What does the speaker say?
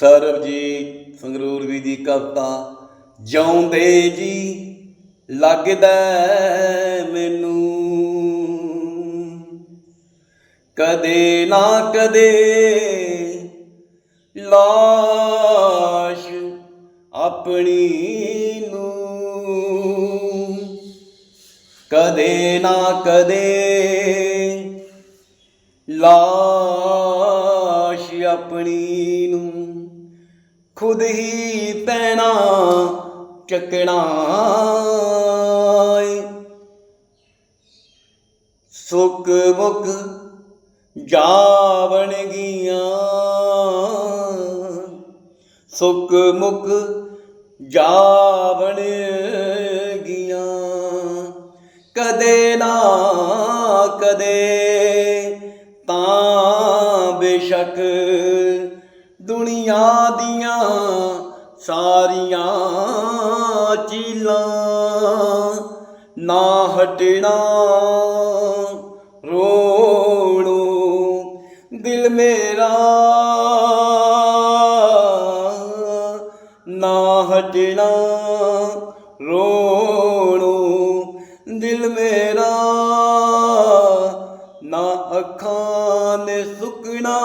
ਸਰਬਜੀਤ ਸੰਗਰੂਰਵੀ ਦੀ ਕਵਿਤਾ, ਜਿਉਂਦੇ ਜੀ ਲੱਗਦਾ ਮੈਨੂੰ। ਕਦੇ ਨਾ ਕਦੇ ਲਾਸ਼ ਆਪਣੀ ਨੂੰ। ਕਦੇ ਨਾ ਕਦੇ ਲਾਸ਼ ਆਪਣੀ ਨੂੰ ਖੁਦ ਹੀ ਪੈਣਾ ਚੱਕਣਾ ਏ। ਸੁੱਕ ਮੁੱਕ ਜਾਵਣ ਗੀਆਂ ਸੁੱਕ ਮੁੱਕ ਜਾਵਣ ਗੀਆਂ ਕਦੇ ਨਾ ਕਦੇ ਤਾਂ ਬੇਸ਼ੱਕ ਦੁਨੀਆ ਦੀਆਂ ਸਾਰੀਆਂ ਚੀਲਾਂ ਨਾ ਹਟਣਾ ਰੋਣੋ ਦਿਲ ਮੇਰਾ ਨਾ ਹਟਣਾ ਰੋਣੋ ਦਿਲ ਮੇਰਾ ਨਾ ਅੱਖਾਂ ਨੇ ਸੁਕਣਾ